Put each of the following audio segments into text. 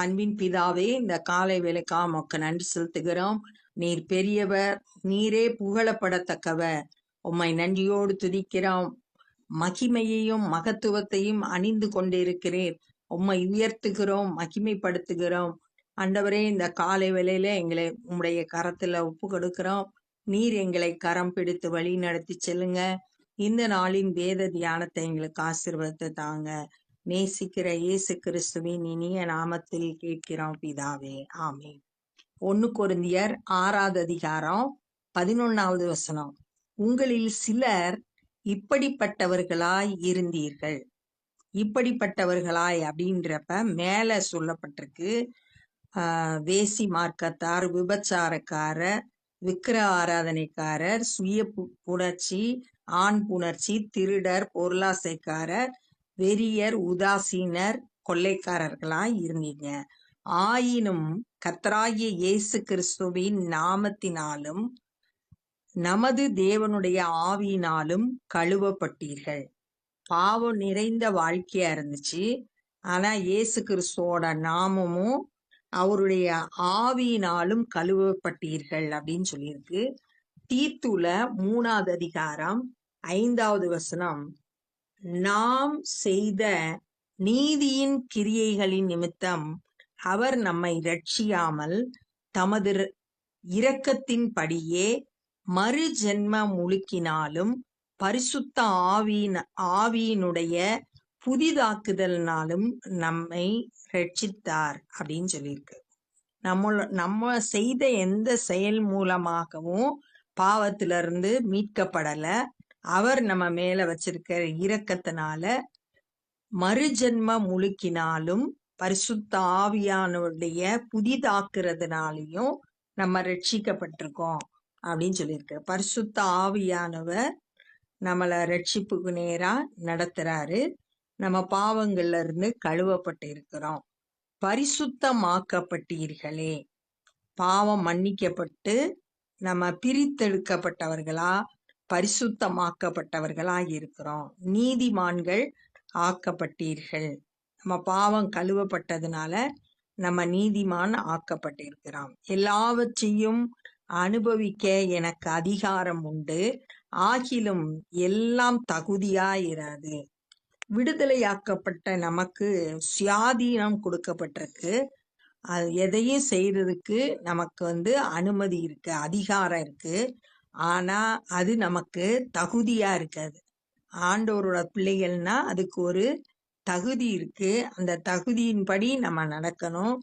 அன்பின் பிதாவே இந்த காலை வேலைக்கா மொக்க நன்றி செலுத்துகிறோம். நீர் பெரியவர் நீரே புகழப்படத்தக்கவர். உம்மை நன்றியோடு துதிக்கிறோம். மகிமையையும் மகத்துவத்தையும் அணிந்து கொண்டிருக்கிறேன் உம்மை உயர்த்துகிறோம் மகிமைப்படுத்துகிறோம். அண்டவரே இந்த காலை வேளையில எங்களை உம்முடைய கரத்துல ஒப்பு கொடுக்கிறோம். நீர் எங்களை கரம் பிடித்து வழி நடத்தி செல்லுங்க. இந்த நாளின் வேத தியானத்தை எங்களுக்கு ஆசிர்வத்தை தாங்க. நேசிக்கிற இயேசு கிறிஸ்துவின் இனிய நாமத்தில் கேட்கிறோம் பிதாவே. ஆமே ஒன்னு கொருந்தியர் ஆறாவது அதிகாரம் பதினொன்னாவது வசனம். உங்களில் சிலர் இப்படிப்பட்டவர்களாய் இருந்தீர்கள். இப்படிப்பட்டவர்களாய் அப்படின்றப்ப மேல சொல்லப்பட்டிருக்கு ஆஹ் வேசி மார்க்கத்தார் விபச்சாரக்காரர் விக்கிர ஆராதனைக்காரர் சுய பு- புணர்ச்சி ஆண் புணர்ச்சி திருடர் பொருளாசைக்காரர் வெறியர் உதாசீனர் கொள்ளைக்காரர்களாய் இருந்தீங்க. ஆயினும் கத்தராகிய இயேசு கிறிஸ்துவின் நாமத்தினாலும் நமது தேவனுடைய ஆவியினாலும் கழுவப்பட்டீர்கள். பாவம் நிறைந்த வாழ்க்கையா இருந்துச்சு. ஆனா இயேசு கிறிஸ்துவோட நாமமும் அவருடைய ஆவியினாலும் கழுவப்பட்டீர்கள் அப்படின்னு சொல்லியிருக்கு. தீத்துல மூணாவது அதிகாரம் ஐந்தாவது வசனம். நாம் செய்த நீதியின் கிரியைகளின் நிமித்தம் அவர் நம்மை ரட்சியாமல் தமது இரக்கத்தின்படியே மறு முழுக்கினாலும் பரிசுத்த ஆவியின் ஆவியினுடைய புதிதாக்குதல்னாலும் நம்மை ரட்சித்தார் அப்படின்னு சொல்லியிருக்கு. நம்ம நம்ம செய்த எந்த செயல் மூலமாகவும் பாவத்திலிருந்து மீட்கப்படல. அவர் நம்ம மேல வச்சிருக்கிற இரக்கத்தினால மறுஜென்ம முழுக்கினாலும் பரிசுத்த ஆவியானவருடைய புதிதாக்குறதுனாலையும் நம்ம ரட்சிக்கப்பட்டிருக்கோம் அப்படின்னு சொல்லியிருக்கு பரிசுத்த ஆவியானவர் நம்மளை ரட்சிப்புக்கு நேரா நடத்துறாரு. நம்ம பாவங்கள்ல இருந்து கழுவப்பட்டு இருக்கிறோம் பரிசுத்தமாக்கப்பட்டீர்களே. பாவம் மன்னிக்கப்பட்டு நம்ம பிரித்தெடுக்கப்பட்டவர்களா? பரிசுத்தமாக்கப்பட்டவர்களா இருக்கிறோம் நீதிமான்கள் ஆக்கப்பட்டீர்கள். நம்ம பாவம் கழுவப்பட்டதுனால நம்ம நீதிமான் ஆக்கப்பட்டிருக்கிறோம் எல்லாவற்றையும் அனுபவிக்க எனக்கு அதிகாரம் உண்டு. ஆகிலும் எல்லாம் தகுதியாயிராது. விடுதலையாக்கப்பட்ட நமக்கு சுயாதீனம் கொடுக்கப்பட்டிருக்கு. அது எதையும் செய்யறதுக்கு நமக்கு வந்து அனுமதி இருக்கு அதிகாரம் இருக்கு. ஆனா அது நமக்கு தகுதியா இருக்காது. ஆண்டவரோட பிள்ளைகள்னா அதுக்கு ஒரு தகுதி இருக்கு. அந்த தகுதியின்படி நம்ம நடக்கணும்.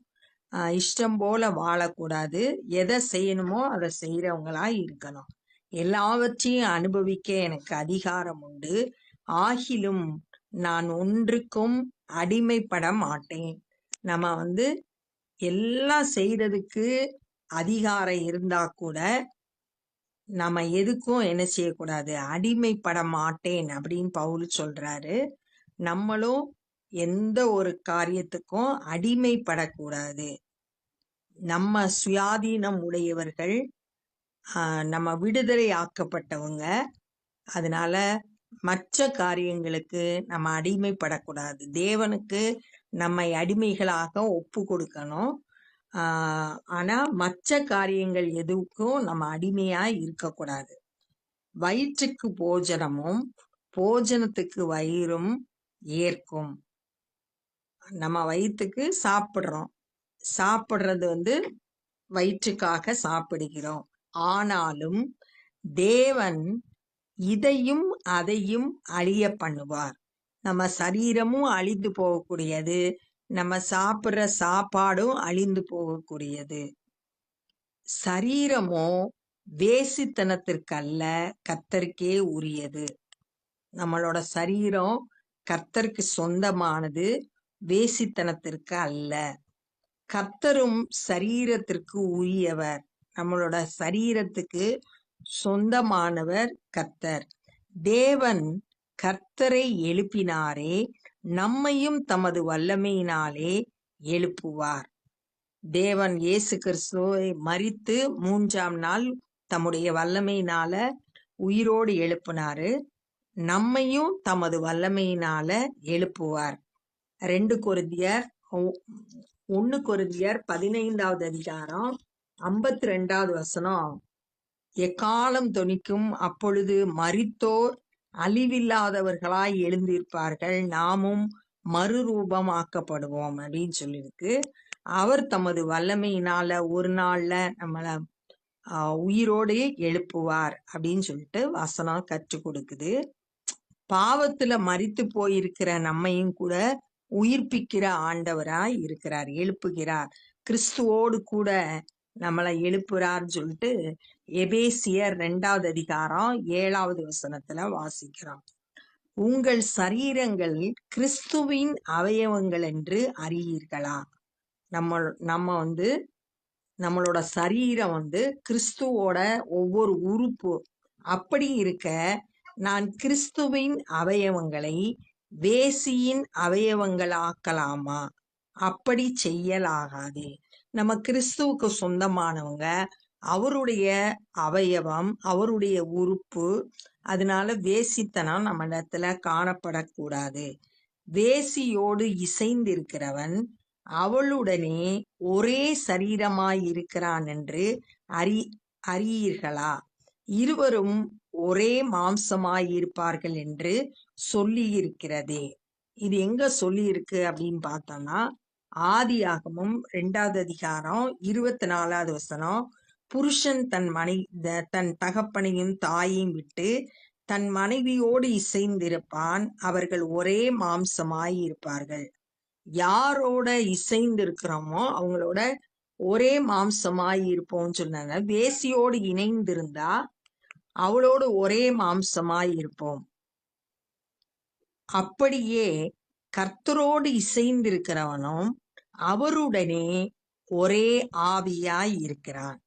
இஷ்டம் போல வாழக்கூடாது. எதை செய்யணுமோ அதை செய்யறவங்களா இருக்கணும். எல்லாவற்றையும் அனுபவிக்க எனக்கு அதிகாரம் உண்டு. ஆகிலும் நான் ஒன்றுக்கும் அடிமைப்பட மாட்டேன். நம்ம வந்து எல்லாம் செய்யறதுக்கு அதிகாரம் இருந்தா கூட நம்ம எதுக்கும் என்ன செய்யக்கூடாது? அடிமைப்பட மாட்டேன் அப்படின்னு பவுல் சொல்றாரு. நம்மளும் எந்த ஒரு காரியத்துக்கும் அடிமைப்படக்கூடாது நம்ம சுயாதீனம் உடையவர்கள் நம்ம விடுதலை ஆக்கப்பட்டவங்க. அதனால மற்ற காரியங்களுக்கு நம்ம அடிமைப்படக்கூடாது தேவனுக்கு நம்மை அடிமைகளாக ஒப்பு கொடுக்கணும். ஆனா மற்ற காரியங்கள் எதுக்கும் நம்ம அடிமையா இருக்கக்கூடாது. வயிற்றுக்கு போஜனமும் போஜனத்துக்கு வயிறும் ஏற்கும். நம்ம வயிற்றுக்கு சாப்பிடுறோம். சாப்பிடுறது வந்து வயிற்றுக்காக சாப்பிடுகிறோம். ஆனாலும் தேவன் இதையும் அதையும் அழிய பண்ணுவார். நம்ம சரீரமும் அழிந்து போகக்கூடியது. நம்ம சாப்பிட்ற சாப்பாடும் அழிந்து போகக்கூடியது. சரீரமோ வேசித்தனத்திற்கல்ல கத்தருக்கே உரியது. நம்மளோட சரீரம் கர்த்தருக்கு சொந்தமானது வேசித்தனத்திற்கு அல்ல. கர்த்தரும் சரீரத்திற்கு உரியவர். நம்மளோட சரீரத்துக்கு சொந்தமானவர் கர்த்தர். தேவன் கர்த்தரை எழுப்பினாரே நம்மையும் தமது வல்லமையினாலே எழுப்புவார். தேவன் இயேசு கிறிஸ்துவை மரித்து மூன்றாம் நாள் தம்முடைய வல்லமையினால உயிரோடு எழுப்பினாரு. நம்மையும் தமது வல்லமையினால எழுப்புவார். ரெண்டு குருதியர் ஒன்னு குருதியர் பதினைந்தாவது அதிகாரம் ஐம்பத்தி ரெண்டாவது வசனம். எக்காலம் தொனிக்கும் அப்பொழுது மரித்தோர் அழிவில்லாதவர்களாய் எழுந்திருப்பார்கள். நாமும் மறுரூபமாக்கப்படுவோம் அப்படின்னு சொல்லியிருக்கு. அவர் தமது வல்லமையினால ஒரு நாள்ல நம்மள ஆஹ், எழுப்புவார் அப்படின்னு சொல்லிட்டு வசனம் கற்றுக் கொடுக்குது. பாவத்துல மறித்து போயிருக்கிற நம்மையும் கூட உயிர்ப்பிக்கிற ஆண்டவராய் இருக்கிறார் எழுப்புகிறார். கிறிஸ்துவோடு கூட நம்மளை எழுப்புறார்னு சொல்லிட்டு எபேசியர் ரெண்டாவது அதிகாரம் ஏழாவது வசனத்துல வாசிக்கிறோம். உங்கள் சரீரங்கள் கிறிஸ்துவின் அவயவங்கள் என்று அறியீர்களா? நம்ம நம்ம வந்து நம்மளோட சரீரம் வந்து கிறிஸ்துவோட ஒவ்வொரு உறுப்பு. அப்படி இருக்க நான் கிறிஸ்துவின் அவயவங்களை வேசியின் அவயவங்களாக்கலாமா? அப்படி செய்யலாகாது. நம்ம கிறிஸ்துவுக்கு சொந்தமானவங்க அவருடைய அவயவம் அவருடைய உறுப்பு அதனால வேசித்தனம் நம்ம இடத்துல காணப்படக்கூடாது. வேசியோடு இசைந்திருக்கிறவன் அவளுடனே ஒரே சரீரமாய் இருக்கிறான் என்று அறி அறியீர்களா? இருவரும் ஒரே மாம்சமாய் இருப்பார்கள் என்று சொல்லியிருக்கிறதே. இது எங்க சொல்லியிருக்கு அப்படின்னு பார்த்தோம்னா ஆதியாகமம் ரெண்டாவது அதிகாரம் இருபத்தி நாலாவது வசனம் புருஷன் தன் மனை த- தன் தகப்பனையும் தாயையும் விட்டு தன் மனைவியோடு இசைந்திருப்பான். அவர்கள் ஒரே மாம்சமாய் இருப்பார்கள். யாரோட இசைந்து இருக்கிறோமோ அவங்களோட ஒரே மாம்சமாய் இருப்போம்னு சொன்னாங்க. வேசியோடு இணைந்திருந்தா அவளோடு ஒரே மாம்சமாய் இருப்போம். அப்படியே கர்த்தரோடு இசைந்திருக்கிறவனும் அவருடனே ஒரே ஆவியாய் இருக்கிறான்.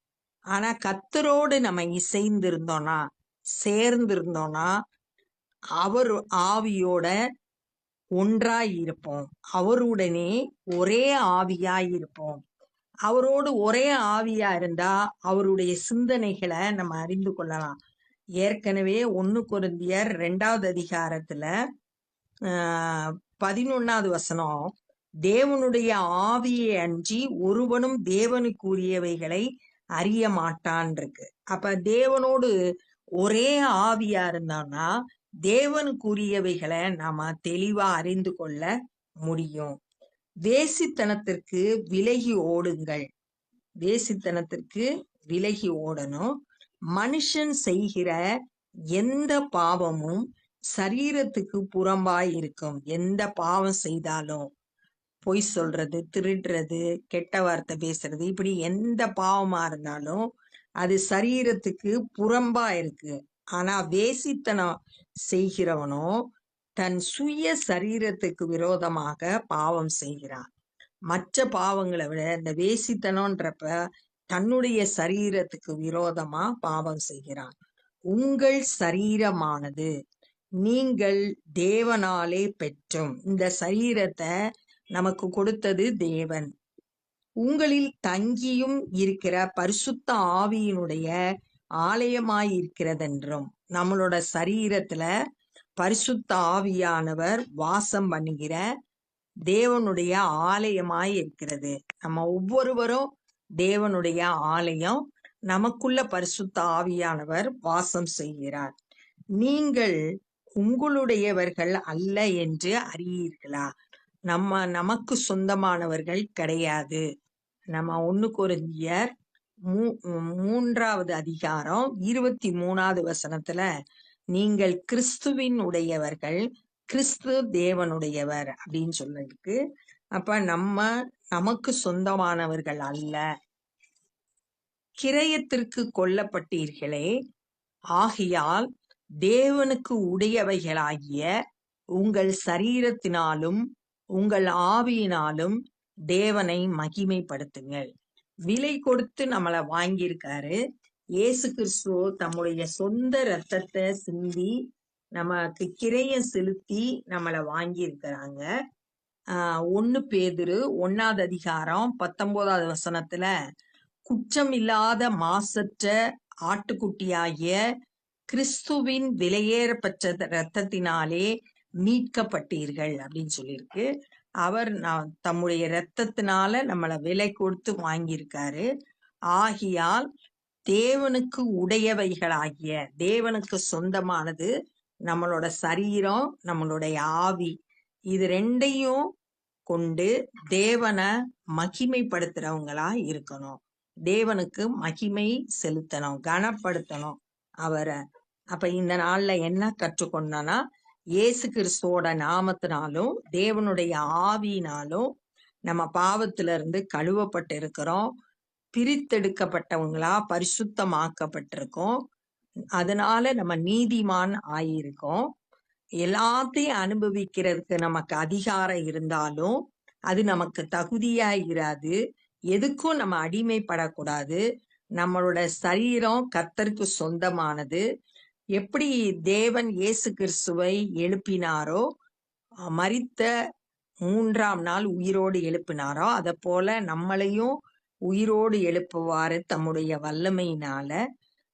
ஆனா கத்தரோடு நம்ம இசைந்திருந்தோம்னா சேர்ந்திருந்தோம்னா அவர் ஆவியோட ஒன்றாய் இருப்போம். அவருடனே ஒரே ஆவியாய் இருப்போம். அவரோடு ஒரே ஆவியா இருந்தா அவருடைய சிந்தனைகளை நம்ம அறிந்து கொள்ளலாம். ஏற்கனவே ஒன்னு குருந்தியர் ரெண்டாவது அதிகாரத்துல ஆஹ் பதினொன்னாவது வசனம் தேவனுடைய ஆவியை அன்றி ஒருவனும் தேவனுக்குரியவைகளை அறிய மாட்டான் இருக்கு அப்ப தேவனோடு ஒரே ஆவியா இருந்தான்னா தேவனுக்குரியவைகளை நாம தெளிவா அறிந்து கொள்ள முடியும். வேசித்தனத்திற்கு விலகி ஓடுங்கள். வேசித்தனத்திற்கு விலகி ஓடணும். மனுஷன் செய்கிற எந்த பாவமும் சரீரத்துக்கு புறம்பாய் இருக்கும். எந்த பாவம் செய்தாலும். பொய் சொல்றது திருடுறது கெட்ட வார்த்தை பேசுறது இப்படி எந்த பாவமா இருந்தாலும் அது சரீரத்துக்கு புறம்பா இருக்கு. ஆனா வேசித்தனம் செய்கிறவனோ தன் சுய சரீரத்துக்கு விரோதமாக பாவம் செய்கிறான். மற்ற பாவங்களை விட இந்த வேசித்தனம்ன்றப்ப தன்னுடைய சரீரத்துக்கு விரோதமா பாவம் செய்கிறான். உங்கள் சரீரமானது நீங்கள் தேவனாலே பெற்றும். இந்த சரீரத்தை நமக்கு கொடுத்தது தேவன். உங்களில் தங்கியும் இருக்கிற பரிசுத்த ஆவியினுடைய ஆலயமாய் இருக்கிறதென்றும் நம்மளோட சரீரத்துல பரிசுத்த ஆவியானவர் வாசம் பண்ணுகிற தேவனுடைய ஆலயமாய் இருக்கிறது நம்ம ஒவ்வொருவரும் தேவனுடைய ஆலயம் நமக்குள்ள பரிசுத்த ஆவியானவர் வாசம் செய்கிறார். நீங்கள் உங்களுடையவர்கள் அல்ல என்று அறியீர்களா? நம்ம நமக்கு சொந்தமானவர்கள் கிடையாது. நம்ம ஒண்ணு குறைஞ்சியர் மூ மூன்றாவது அதிகாரம் இருபத்தி மூணாவது வசனத்துல நீங்கள் கிறிஸ்துவின் உடையவர்கள் கிறிஸ்து தேவனுடையவர் அப்படின்னு சொல்லிருக்கு அப்ப நம்ம நமக்கு சொந்தமானவர்கள் அல்ல. கிரயத்திற்கு கொல்லப்பட்டீர்களே ஆகையால் தேவனுக்கு உடையவைகளாகிய உங்கள் சரீரத்தினாலும் உங்கள் ஆவியினாலும் தேவனை மகிமைப்படுத்துங்கள். விலை கொடுத்து நம்மளை வாங்கியிருக்காரு. இயேசு கிறிஸ்து தம்முடைய சொந்த ரத்தத்தை சிந்தி நமக்கு கிரையம் செலுத்தி நம்மளை வாங்கியிருக்கிறாங்க. ஆஹ் ஒன்னு பேதுரு ஒன்னாவது அதிகாரம் பத்தொன்பதாவது வசனத்துல குற்றம் இல்லாத மாசற்ற ஆட்டுக்குட்டியாகிய கிறிஸ்துவின் விலையேறப்பட்ட ரத்தத்தினாலே மீட்கப்பட்டீர்கள் அப்படின்னு சொல்லியிருக்கு. அவர் நான் தம்முடைய இரத்தத்தினால நம்மளை விலை கொடுத்து வாங்கியிருக்காரு. ஆகியால் தேவனுக்கு உடையவைகளாகிய தேவனுக்கு சொந்தமானது நம்மளோட சரீரம் நம்மளுடைய ஆவி. இது ரெண்டையும் கொண்டு தேவனை மகிமைப்படுத்துறவங்களா இருக்கணும். தேவனுக்கு மகிமை செலுத்தணும் கனப்படுத்தணும் அவரை. அப்ப இந்த நாள்ல என்ன கற்றுக்கொண்டோம்னா இயேசு கிறிஸ்துவோட நாமத்தினாலும் தேவனுடைய ஆவியினாலும் நம்ம பாவத்துல இருந்து கழுவப்பட்டு இருக்கிறோம் பிரித்தெடுக்கப்பட்டவங்களா பரிசுத்தமாக்கப்பட்டிருக்கோம். அதனால நம்ம நீதிமான் ஆயிருக்கோம். எல்லாத்தையும் அனுபவிக்கிறதுக்கு நமக்கு அதிகாரம் இருந்தாலும் அது நமக்கு தகுதியா இராது. எதுக்கும் நம்ம அடிமைப்படக்கூடாது. நம்மளோட சரீரம் கத்தருக்கு சொந்தமானது. எப்படி தேவன் இயேசு கிறிஸ்துவை எழுப்பினாரோ மறித்த மரித்த மூன்றாம் நாள் உயிரோடு எழுப்பினாரோ அத போல நம்மளையும் உயிரோடு எழுப்புவாரு தம்முடைய வல்லமையினால.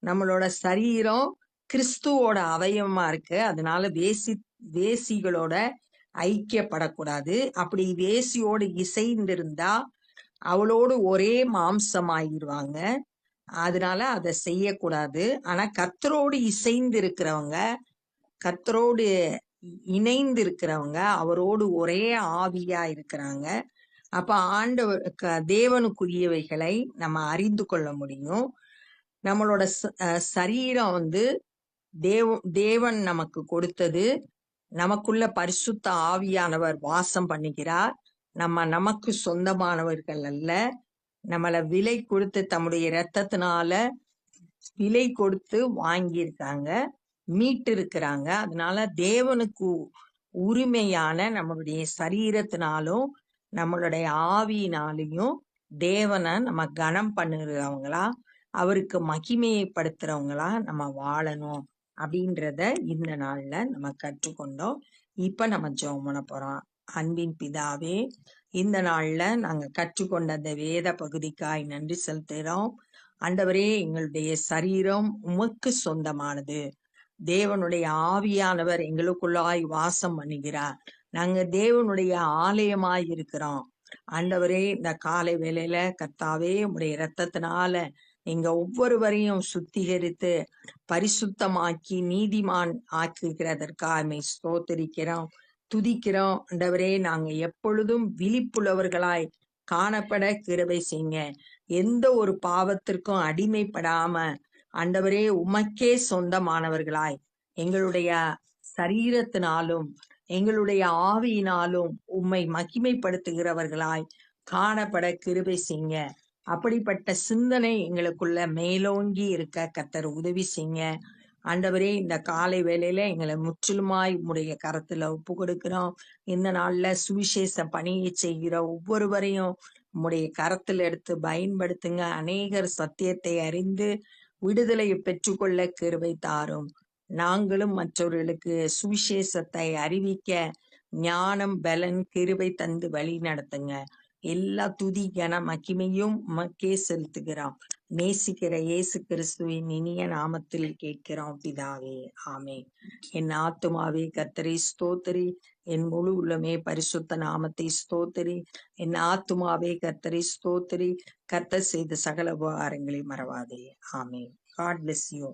நம்மளோட சரீரம் கிறிஸ்துவோட அவயவமா இருக்கு. அதனால வேசி வேசிகளோட ஐக்கியப்படக்கூடாது. அப்படி வேசியோடு இசைந்திருந்தா அவளோடு ஒரே மாம்சமாயிருவாங்க. அதனால அதை செய்யக்கூடாது. ஆனா கர்த்தரோடு இசைந்து இருக்கிறவங்க கர்த்தரோடு இணைந்து இருக்கிறவங்க அவரோடு ஒரே ஆவியா இருக்கிறாங்க. அப்ப ஆண்டவர் க- தேவனுக்குரியவைகளை நம்ம அறிந்து கொள்ள முடியும். நம்மளோட ச- சரீரம் வந்து தேவ தேவன் நமக்கு கொடுத்தது. நமக்குள்ள பரிசுத்த ஆவியானவர் வாசம் பண்ணுகிறார். நம்ம நமக்கு சொந்தமானவர்கள் அல்ல. நம்மளை விலை கொடுத்து தம்முடைய ரத்தத்தினால விலை கொடுத்து வாங்கியிருக்காங்க மீட்டு இருக்கிறாங்க அதனால தேவனுக்கு உரிமையான நம்மளுடைய சரீரத்தினாலும் நம்மளுடைய ஆவியினாலையும் தேவனை நம்ம கனம் பண்ணுறவங்களா அவருக்கு மகிமையைப்படுத்துறவங்களா நம்ம வாழணும் அப்படின்றத இந்த நாள்ல நம்ம கற்றுக்கொண்டோம். இப்ப நம்ம ஜெபம் பண்ண போறோம். அன்பின் பிதாவே இந்த நாள்ல நாங்க கற்றுக்கொண்ட அந்த வேத பகுதிக்காய் நன்றி செலுத்துகிறோம். அண்டவரே எங்களுடைய சரீரம் உமக்கு சொந்தமானது. தேவனுடைய ஆவியானவர் எங்களுக்குள்ளாய் வாசம் பண்ணுகிறார். நாங்க தேவனுடைய ஆலயமாய் இருக்கிறோம். ஆண்டவரே இந்த காலை வேளையில கர்த்தாவே உடைய இரத்தத்தினால நீங்க ஒவ்வொருவரையும் சுத்திகரித்து பரிசுத்தமாக்கி நீதிமான் ஆக்குகிறதற்காக ஸ்தோத்தரிக்கிறோம். துதிக்கிறோம் ஆண்டவரே நாங்க எப்பொழுதும் விழிப்புள்ளவர்களாய் காணப்பட கிருபை செய்யுங்க. எந்த ஒரு பாவத்திற்கும் அடிமைப்படாம ஆண்டவரே உமக்கே சொந்தமானவர்களாய் எங்களுடைய சரீரத்தினாலும் எங்களுடைய ஆவியினாலும் உம்மை மகிமைப்படுத்துகிறவர்களாய் காணப்பட கிருபை செய்யுங்க. அப்படிப்பட்ட சிந்தனை எங்களுக்குள்ள மேலோங்கி இருக்க கத்தர் உதவி செய்யுங்க. ஆண்டவரே இந்த காலை வேலையில எங்களை முற்றிலுமாய் உம்முடைய கரத்துல ஒப்பு கொடுக்கிறோம். இந்த நாள்ல சுவிசேஷ பணியை செய்கிற ஒவ்வொருவரையும் உம்முடைய கரத்துல எடுத்து பயன்படுத்துங்க. அநேகர் சத்தியத்தை அறிந்து விடுதலையை பெற்றுக்கொள்ள கிருவை தாரும். நாங்களும் மற்றவர்களுக்கு சுவிசேஷத்தை அறிவிக்க ஞானம் பலன் கிருபை தந்து வழி நடத்துங்க. எல்லா துதி கன மகிமையும் உமக்கே செலுத்துகிறோம். நேசிக்கிற இயேசு கிறிஸ்துவின் இனிய நாமத்தில் கேட்கிறோம். பிதாவே ஆமே என் ஆத்துமாவே கத்தரி ஸ்தோத்திரி. என் முழு உள்ளமே பரிசுத்த நாமத்தை ஸ்தோத்திரி. என் ஆத்துமாவே கத்தரி ஸ்தோத்திரி. கர்த்தர் செய்த சகல உபகாரங்களை மறவாதே. ஆமே காட் பிளஸ் யூ